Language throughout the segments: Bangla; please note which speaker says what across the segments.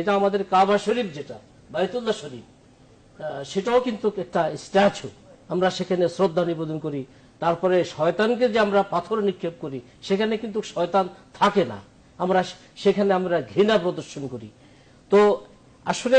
Speaker 1: এটা আমাদের কাবা শরীফ যেটা বায়তুল্লাহ শরীফ সেটাও কিন্তু একটা স্ট্যাচু আমরা সেখানে শ্রদ্ধা নিবেদন করি। তারপরে শয়তানকে যে আমরা পাথর নিক্ষেপ করি, সেখানে কিন্তু শয়তান থাকে না। আমরা সেখানে আমরা ঘৃণা প্রদর্শন করি। তো আসলে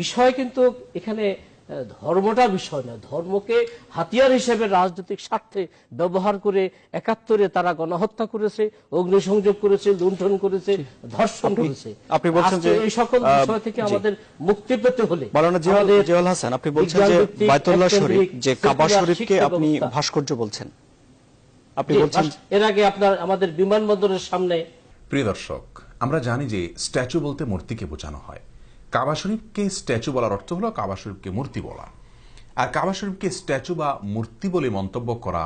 Speaker 1: বিষয় কিন্তু এখানে ধর্মটা বিষয় না ধর্মকে হাতিয়ার হিসেবে রাজনৈতিক স্বার্থে ব্যবহার করে একাত্তরে তারা গণহত্যা করেছে অগ্নিসংযোগ করেছে লুণ্ঠন করেছে ধর্ষণ করেছে।
Speaker 2: আপনি বলছেন যে,
Speaker 1: এই সকল বিষয় থেকে আমাদের মুক্তি পেতে হলে
Speaker 2: মাওলানা জিয়াউল হাসান আপনি বলছেন যে বায়তুল্লাহ শরীফ যে কাবা শরীফকে আপনি ভাস্কর্য বলছেন। আপনি বলছেন
Speaker 1: এর আগে আপনার আমাদের বিমানবন্দরের সামনে
Speaker 3: প্রিয় দর্শক আমরা জানি যে স্ট্যাচু বলতে মূর্তিকে বোঝানো হয়। কাবা শরীফকে স্ট্যাচু বলার অর্থ হলো কাবা শরীফকে মূর্তি বলা। আর কাবা শরীফকে স্ট্যাচু বা মূর্তি বলে মন্তব্য করা,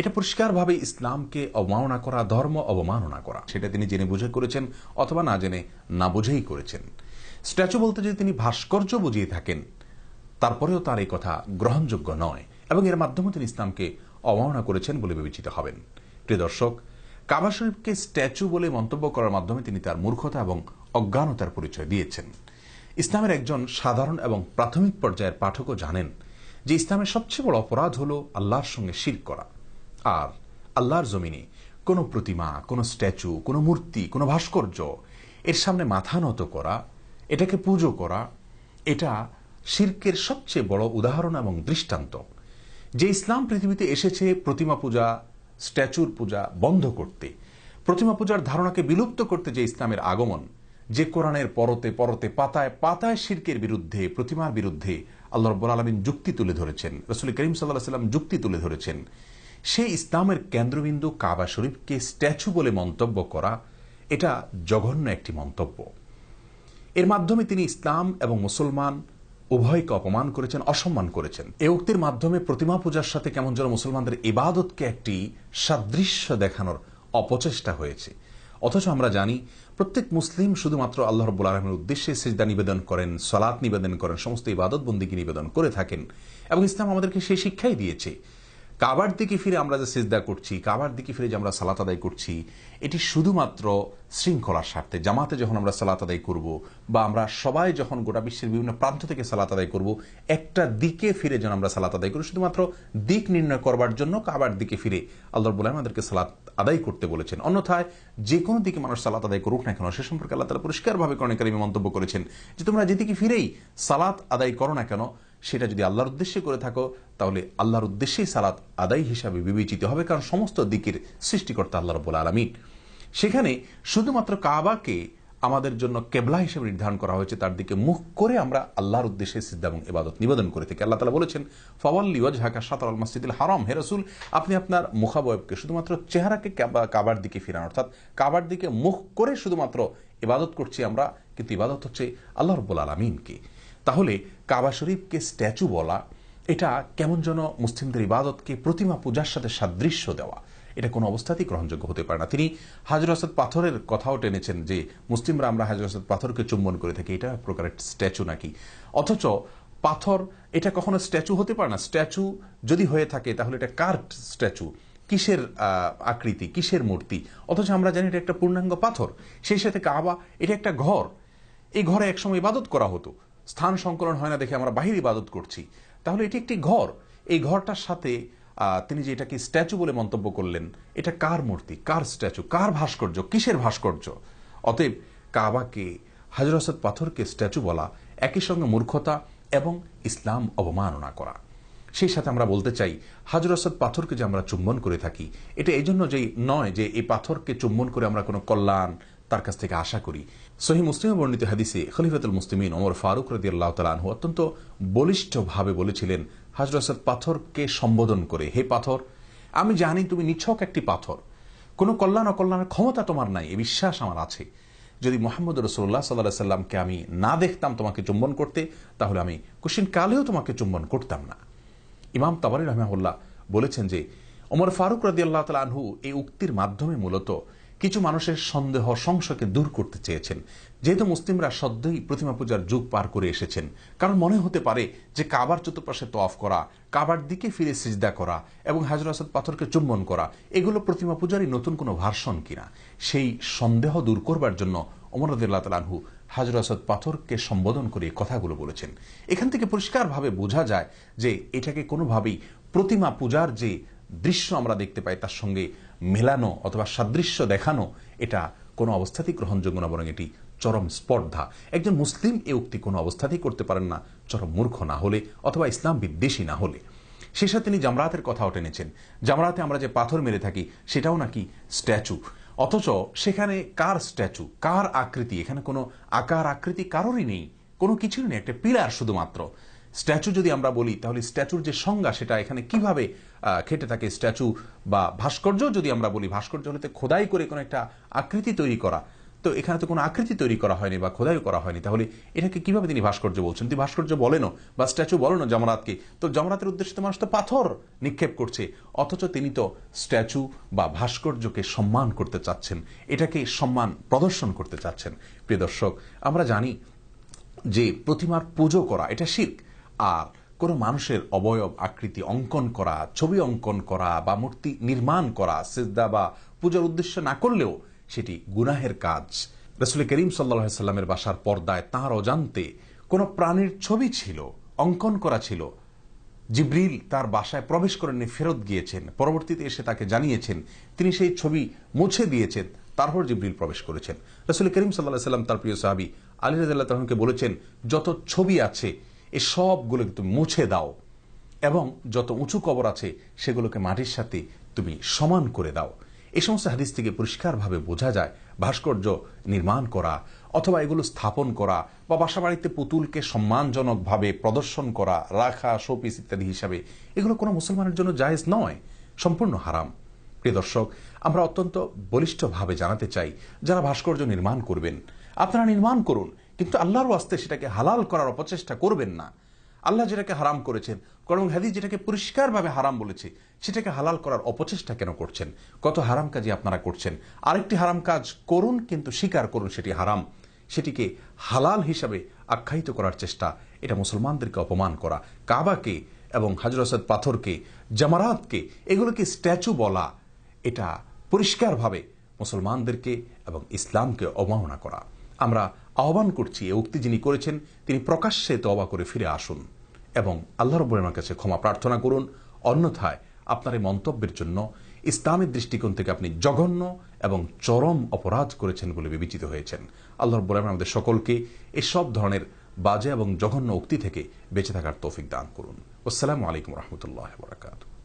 Speaker 3: এটা পরিষ্কারভাবে ইসলামকে অবমাননা করা, ধর্ম অবমাননা করা। সেটা তিনি জেনে বুঝে করেছেন অথবা না জেনে না বুঝেই করেছেন। স্ট্যাচু বলতে যদি তিনি ভাস্কর্য বুঝিয়ে থাকেন, তারপরেও তার এই কথা গ্রহণযোগ্য নয় এবং এর মাধ্যমে তিনি ইসলামকে অবমাননা করেছেন বলে বিবেচিত হবেন। প্রিয় দর্শক কাবা শরীফকে স্ট্যাচু বলে মন্তব্য করার মাধ্যমে তিনি তার মূর্খতা এবং অজ্ঞানতার পরিচয় দিয়েছেন। ইসলামের একজন সাধারণ এবং প্রাথমিক পর্যায়ের পাঠকও জানেন যে ইসলামের সবচেয়ে বড় অপরাধ হল আল্লাহর সঙ্গে শির করা। আর আল্লাহর জমিনে কোনো প্রতিমা, কোনো স্ট্যাচু, কোনো মূর্তি, কোনো ভাস্কর্য এর সামনে মাথা নত করা, এটাকে পুজো করা, এটা শির্কের সবচেয়ে বড় উদাহরণ এবং দৃষ্টান্ত। যে ইসলাম পৃথিবীতে এসেছে প্রতিমা পূজা, স্ট্যাচুর পূজা বন্ধ করতে, প্রতিমা পূজার ধারণাকে বিলুপ্ত করতে যে ইসলামের আগমন যে কোরআনের পরতে পরতে পাতায় পাতায় শির্কের বিরুদ্ধে, প্রতিমার বিরুদ্ধে আল্লাহ রব্বুল আলমিন যুক্তি তুলে ধরেছেন। রসুল করিম সাল্লাহ সাল্লাম যুক্তি তুলে ধরেছেন। সেই ইসলামের কেন্দ্রবিন্দু কাবা শরীফকে স্ট্যাচু বলে মন্তব্য করা, এটা জঘন্য একটি মন্তব্য। এর মাধ্যমে তিনি ইসলাম এবং মুসলমান উভয়কে অপমান করেছেন, অসম্মান করেছেন। এ উক্তির মাধ্যমে প্রতিমা পূজার সাথে কেমন যেন মুসলমানদের ইবাদতকে একটি সাদৃশ্য দেখানোর অপচেষ্টা হয়েছে। অথচ আমরা জানি, প্রত্যেক মুসলিম শুধুমাত্র আল্লাহ রব্বুল আলমের উদ্দেশ্যে সেজদা নিবেদন করেন সলাৎ নিবেদন করেন, সমস্ত ইবাদত বন্দীকে নিবেদন করে থাকেন এবং ইসলাম আমাদেরকে সেই শিক্ষাই দিয়েছে। কাবার দিকে ফিরে আমরা যে সিজদা করছি, কাবার দিকে ফিরে যে আমরা সালাত আদায় করছি, এটি শুধুমাত্র শৃঙ্খলার স্বার্থে। জামাতে যখন আমরা সালাত আদায় করব বা আমরা সবাই যখন গোটা বিশ্বের বিভিন্ন প্রান্ত থেকে সালাত আদায় করব, একটা দিকে ফিরে যেন আমরা সালাত আদায় করি, শুধুমাত্র দিক নির্ণয় করবার জন্য কাবার দিকে ফিরে আল্লাহ বলে আমাদেরকে সালাত আদায় করতে বলেছেন। অন্যথায় যে কোনো দিকে মানুষ সালাত আদায় করুক না কেন, সে সম্পর্কে আল্লাহ তালা পরিষ্কারভাবে কর্ণকারী মন্তব্য করেছেন যে তোমরা যেদিকে ফিরেই সালাত আদায় করো না কেন সেটা যদি আল্লাহর উদ্দেশ্যে করে থাকো, তাহলে আল্লাহর উদ্দেশ্যেই সালাত আদায় হিসাবে বিবেচিত হবে, কারণ সমস্ত দিকের সৃষ্টিকর্তা আল্লাহ রব্বুল আলমিন। সেখানে শুধুমাত্র কাবাকে আমাদের জন্য কেবলা হিসেবে নির্ধারণ করা হয়েছে, তার দিকে মুখ করে আমরা আল্লাহর উদ্দেশ্যে সিদ্ধা এবং ইবাদত নিবেদন করে থাকি। আল্লাহ তালা বলেছেন, ফওয়াল্লি ওয়াজ হাকা সাতার আল মসজিদুল হারাম হে রসুল, আপনি আপনার মুখাবয়বকে শুধুমাত্র চেহারাকে কাবার দিকে ফিরান, অর্থাৎ কাবার দিকে মুখ করে শুধুমাত্র ইবাদত করছি আমরা, কিন্তু ইবাদত হচ্ছে আল্লাহ রব্বুল আলমিনকে। তাহলে কাবা শরীফকে স্ট্যাচু বলা, এটা কেমন যেন মুসলিমদের ইবাদতকে প্রতিমা পূজার সাথে সাদৃশ্য দেওয়া। এটা কোনো অবস্থাতেই গ্রহণযোগ্য হতে পারে না। তিনি হাজর আসাদ পাথরের কথাও টেনেছেন যে, মুসলিমরা আমরা হাজর আসাদ পাথরকে চুম্বন করে থাকি, এটা প্রকারের স্ট্যাচু নাকি? অথচ পাথর, এটা কখনো স্ট্যাচু হতে পারে না। স্ট্যাচু যদি হয়ে থাকে, তাহলে এটা কার স্ট্যাচু। কিসের আকৃতি, কিসের মূর্তি? অথচ আমরা জানি এটা একটা পূর্ণাঙ্গ পাথর। সেই সাথে কাবা, এটা একটা ঘর। এই ঘরে একসময় ইবাদত করা হতো। স্থান সংকলন হয় না দেখে আমরা বাহির ইবাদত করছি। তাহলে এটি একটি ঘর। এই ঘরটার সাথে তিনি যে এটাকে স্ট্যাচু বলে মন্তব্য করলেন, এটা কার মূর্তি? কার স্ট্যাচু? কার ভাস্কর্য? কিসের ভাস্কর্য? অতএব কাবাকে হাজরসদ পাথরকে স্ট্যাচু বলা, একই সঙ্গে মূর্খতা এবং ইসলাম অবমাননা করা। সেই সাথে আমরা বলতে চাই, হাজর আসাদ পাথরকে যে আমরা চুম্বন করে থাকি, এটা এই জন্য যে নয় যে এই পাথরকে চুম্বন করে আমরা কোনো কল্যাণ তার কাছ থেকে আশা করি। সহি মুসলিম বর্ণিত হাদিসে খলিফাতুল মুসলিমিন ওমর ফারুক রদি আল্লাহ তালাহু অত্যন্ত বলিষ্ঠভাবে বলেছিলেন হাজর আসাদ পাথরকে সম্বোধন করে, হে পাথর, আমি জানি তুমি নিছক একটি পাথর। কোনো কল্যাণ অকল্যাণের ক্ষমতা তোমার নাই, এ বিশ্বাস আমার আছে। যদি মোহাম্মদ রসুল্লাহ সাল্লাহ সাল্লামকে আমি না দেখতাম তোমাকে চুম্বন করতে, তাহলে আমি কুশিন কালেও তোমাকে চুম্বন করতাম না। ইমাম তাবারি রহমাহুল্লাহ বলেছেন যে, ওমর ফারুক রাদি আল্লাহ এই উক্তির মাধ্যমে মূলত কিছু মানুষের সন্দেহ, সংশয়কে দূর করতে চেয়েছেন। যেহেতু মুসলিমরা সদ্যই প্রতিমা পূজার যুগ পার করে এসেছেন, কারণ মনে হতে পারে যে কাবার চতুর্পাশে তফ করা, কাবার দিকে ফিরে সিজদা করা এবং হাজর আসাদ পাথরকে চুম্বন করা, এগুলো প্রতিমা পূজারই নতুন কোনো ভার্সন কিনা? সেই সন্দেহ দূর করবার জন্য অমর রদুল্লাহ তালাহু হাজর আসাদ পাথরকে সম্বোধন করে কথাগুলো বলেছেন। এখান থেকে পরিষ্কারভাবে বোঝা যায় যে এটাকে কোনোভাবেই প্রতিমা পূজার যে দৃশ্য আমরা দেখতে পাই তার সঙ্গে মেলানো অথবা সাদৃশ্য দেখানো, এটা কোনো অবস্থাতেই গ্রহণযোগ্য না, বরং এটি চরম স্পর্ধা। একজন মুসলিম এ উক্তি কোনো অবস্থাতেই করতে পারেন না, চরম মূর্খ না হলে অথবা ইসলাম বিদ্বেষী না হলে। শেষে তিনি জামরাতের কথাও টেনেছেন। জামরাতে আমরা যে পাথর মেরে থাকি, সেটাও নাকি স্ট্যাচু। অথচ সেখানে কার স্ট্যাচু, কার আকৃতি? এখানে কোনো আকার আকৃতি কারোরই নেই, কোনো কিছুই নেই, একটা পিলার শুধুমাত্র। স্ট্যাচু যদি আমরা বলি, তাহলে স্ট্যাচুর যে সংজ্ঞা, সেটা এখানে কীভাবে খেটে থাকে স্ট্যাচু বা ভাস্কর্য। যদি আমরা বলি ভাস্কর্য হলে খোদাই করে কোনো একটা আকৃতি তৈরি করা। তো এখানে তো কোনো আকৃতি তৈরি করা হয়নি বা খোদাই করা হয়নি। তাহলে এটাকে কীভাবে তিনি ভাস্কর্য বলছেন? তিনি ভাস্কর্য বলেনও বা স্ট্যাচু বলেন জমরাতকে তো জমরাতের উদ্দেশ্যে তো মানুষ তো পাথর নিক্ষেপ করছে। অথচ তিনি তো স্ট্যাচু বা ভাস্কর্যকে সম্মান করতে চাচ্ছেন। এটাকে সম্মান প্রদর্শন করতে চাচ্ছেন। প্রিয় দর্শক, আমরা জানি যে প্রতিমার পুজো করা, এটা শির্ক। আর কোনো মানুষের অবয়ব আকৃতি অঙ্কন করা, ছবি অঙ্কন করা বা মূর্তি নির্মাণ করা, সেজদা বা পূজার উদ্দেশ্য না করলেও সেটি গুনাহের কাজ। রসুল করিম সাল্লা সাল্লামের বাসার পর্দায় তাঁর অজান্তে কোনো প্রাণীর ছবি ছিল, অঙ্কন করা ছিল। জিব্রিল তার বাসায় প্রবেশ করেননি, ফেরত গিয়েছেন। পরবর্তীতে এসে তাকে জানিয়েছেন, তিনি সেই ছবি মুছে দিয়েছেন, তারপর জিব্রিল প্রবেশ করেছেন। রসুল করিম সাল্লাহ সাল্লাম তার প্রিয় সাহাবি আলী রাজাল্লাহ তাহকে বলেছেন, যত ছবি আছে এ সবগুলোকে তুমি মুছে দাও এবং যত উঁচু কবর আছে সেগুলোকে মাটির সাথে তুমি সমান করে দাও। এই সমস্ত হাদিস থেকে পরিষ্কারভাবে বোঝা যায় ভাস্কর্য নির্মাণ করা অথবা এগুলো স্থাপন করা বা বাসা বাড়িতে পুতুলকে সম্মানজনকভাবে প্রদর্শন করা, রাখা, শোপিস ইত্যাদি হিসাবে এগুলো কোনো মুসলমানের জন্য জায়েজ নয়, সম্পূর্ণ হারাম। প্রিয় দর্শক, আমরা অত্যন্ত বলিষ্ঠভাবে জানাতে চাই, যারা ভাস্কর্য নির্মাণ করবেন, আপনারা নির্মাণ করুন কিন্তু আল্লাহর ওয়াস্তে সেটাকে হালাল করার অপচেষ্টা করবেন না। আল্লাহ যেটাকে হারাম করেছেন করম হাদিস যেটাকে পরিষ্কারভাবে হারাম বলেছে, সেটাকে হালাল করার অপচেষ্টা কেন করছেন? কত হারাম কাজই আপনারা করছেন। আরেকটি হারাম কাজ করুন, কিন্তু স্বীকার করুন সেটি হারাম। সেটিকে হালাল হিসাবে আখ্যায়িত করার চেষ্টা, এটা মুসলমানদেরকে অপমান করা। কাবাকে এবং হাজরসদ পাথরকে, জামারাতকে, এগুলোকে স্ট্যাচু বলা, এটা পরিষ্কারভাবে মুসলমানদেরকে এবং ইসলামকে অবমাননা করা। আমরা আহ্বান করছি, এ উক্তি যিনি করেছেন, তিনি প্রকাশ্যে তবা করে ফিরে আসুন এবং আল্লাহ রব্বুরের কাছে ক্ষমা প্রার্থনা করুন। অন্যথায় আপনার এই মন্তব্যের জন্য ইসলামের দৃষ্টিকোণ থেকে আপনি জঘন্য এবং চরম অপরাধ করেছেন বলে বিবেচিত হয়েছেন। আল্লাহ রহমান আমাদের সকলকে এসব ধরনের বাজে এবং জঘন্য উক্তি থেকে বেঁচে থাকার তৌফিক দান করুন। আসসালামু আলাইকুম রহমতুল্লাহ বরাকাতু